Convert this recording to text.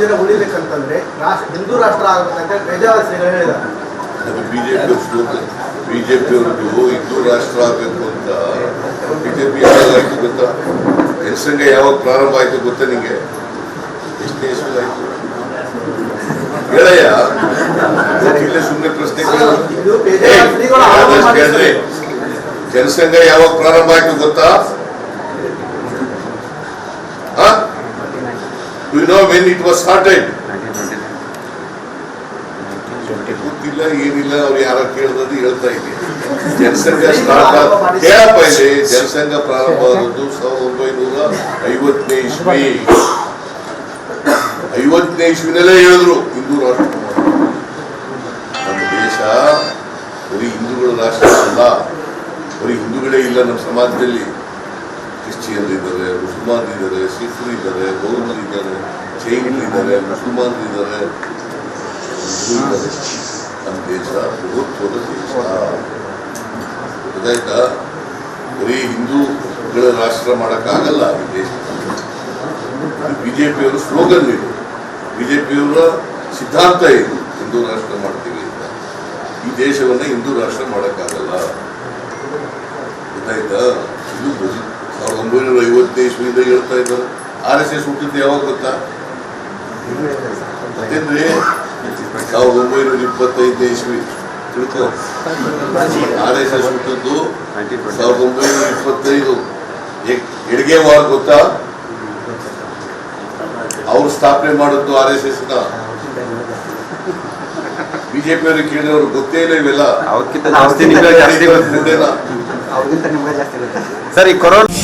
ದಿನ ಉಳಿಬೇಕಂತಂದ್ರೆ ರಾಷ್ಟ್ರ ಹಿಂದೂ ರಾಷ್ಟ್ರ ಆಗಬೇಕಂತ ಬೇಜಾರು ಶ್ರೀಗಳು ಹೇಳಿದ್ದಾರೆ ಬಿಜೆಪಿ ಬಿಜೆಪಿ ಅವ್ರದ್ದು ಹಿಂದೂ ರಾಷ್ಟ್ರ ಆಗಬೇಕು ಅಂತ ಬಿಜೆಪಿ ಯಾವಾಗಾಯ್ತು ಗೊತ್ತಾ ಜನಸಂಘ ಯಾವಾಗ ಪ್ರಾರಂಭ ಆಯ್ತು ಗೊತ್ತಾ ನಿಂಗೆ ಎಷ್ಟನೇ ಇಸ್ವಿ ಆಯ್ತು ಹೇಳಯ್ಯ ಇಲ್ಲೇ ಸುಮ್ಮನೆ ಪ್ರಶ್ನೆ ಕೇಳು. ಇದು ಏಯ್, ಬೇಜಾರು ಶ್ರೀಗಳು ಆರೋಪ ಯಾವ್ದಷ್ಟು ಮಾಡಿದ್ದಾರೆ. ಕೇಳ್ರಿ? ಜನಸಂಘ ಯಾವಾಗ ಪ್ರಾರಂಭ ಆಯ್ತು ಗೊತ್ತಾ you know when it was started ಗೊತ್ತಿಲ್ಲ ಏನಿಲ್ಲ ಅವ್ರು ಯಾರ ಕೇಳಿದ್ರು ಹೇಳ್ತಾ ಇದ್ದೀನಿ. ಜನಸಂಘ ಸ್ಟಾರ್ಟ್ ಕೇಳಪ್ಪ ಇಲ್ಲಿ ಜನಸಂಘ ಪ್ರಾರಂಭ ಆದದ್ದು ಸಾವಿರದ ಒಂಬೈನೂರ ಐವತ್ತನೇ ಇಸ್ವಿ. ಐವತ್ತನೇ ಇಸ್ವಿನಲ್ಲೇ ಹೇಳಿದ್ರು ಹಿಂದೂ ರಾಷ್ಟ್ರ ನಮ್ಮ ದೇಶ ಬರೀ ಹಿಂದೂಗಳ ರಾಷ್ಟ್ರ ಅಲ್ಲ ಬರೀ ಹಿಂದೂಗಳೇ ಇಲ್ಲ ನಮ್ಮ ಸಮಾಜದಲ್ಲಿ. ಕ್ರಿಶ್ಚಿಯನ್ ಇದ್ದಾರೆ ಮುಸಲ್ಮಾನ್ ಇದ್ದಾರೆ ಸಿಖ್ರು ಇದ್ದಾರೆ ಬೌದ್ಧರು ಇದ್ದಾರೆ ಜೈನರು ಇದ್ದಾರೆ ಮುಸಲ್ಮಾನರು ಇದ್ದಾರೆ ನಮ್ಮ ದೇಶ ಬಹುತ್ವದ ದೇಶ. ಗೊತ್ತಾಯ್ತಾ? ಬರೀ ಹಿಂದೂಗಳ ರಾಷ್ಟ್ರ ಮಾಡೋಕ್ಕಾಗಲ್ಲ ಈ ದೇಶ. ಪಿಯವರು ಸ್ಲೋಗನ್ ಇದು. ಪಿಯವರ ಸಿದ್ಧಾಂತ ಇದು. ಹಿಂದೂ ರಾಷ್ಟ್ರ ಮಾಡ್ತೀವಿ ಅಂತ. ಈ ದೇಶವನ್ನು ಹಿಂದೂ ರಾಷ್ಟ್ರ ಮಾಡೋಕ್ಕಾಗಲ್ಲ ಗೊತ್ತಾಯ್ತಾ ಇದು ಬರೀ ಸಾವಿರದ ಒಂಬೈನೂರ ಐವತ್ತನೇ ಇಸ್ವಿಯಿಂದ ಹೇಳ್ತಾ ಇದ್ದಾರೆ. ಆರ್ ಎಸ್ ಎಸ್ ಹುಟ್ಟಿದ್ದು ಯಾವಾಗ ಗೊತ್ತಾ? ಯಾಕೆಂದ್ರೆ ಸಾವಿರದ ಒಂಬೈನೂರ ಇಪ್ಪತ್ತೈದನೇ ಇಸ್ವಿ. ತಿಳ್ಕೊ. ಆರ್ ಎಸ್ ಎಸ್ ಹುಟ್ಟಿದ್ದು ಸಾವಿರದ ಒಂಬೈನೂರ ಇಪ್ಪತ್ತೈದು. ಎಡ್ಗೆ ವಾರ ಗೊತ್ತಾ? ಅವ್ರು ಸ್ಥಾಪನೆ ಮಾಡಿದ್ದು ಆರ್ ಎಸ್ ಎಸ್ನ ಬಿಜೆಪಿ ಅವರು ಕೇಳಿದವರು ಗೊತ್ತೇ ಇಲ್ಲ ಇವೆಲ್ಲ. ಸರ್ ಈ ಕೊರೋನಾ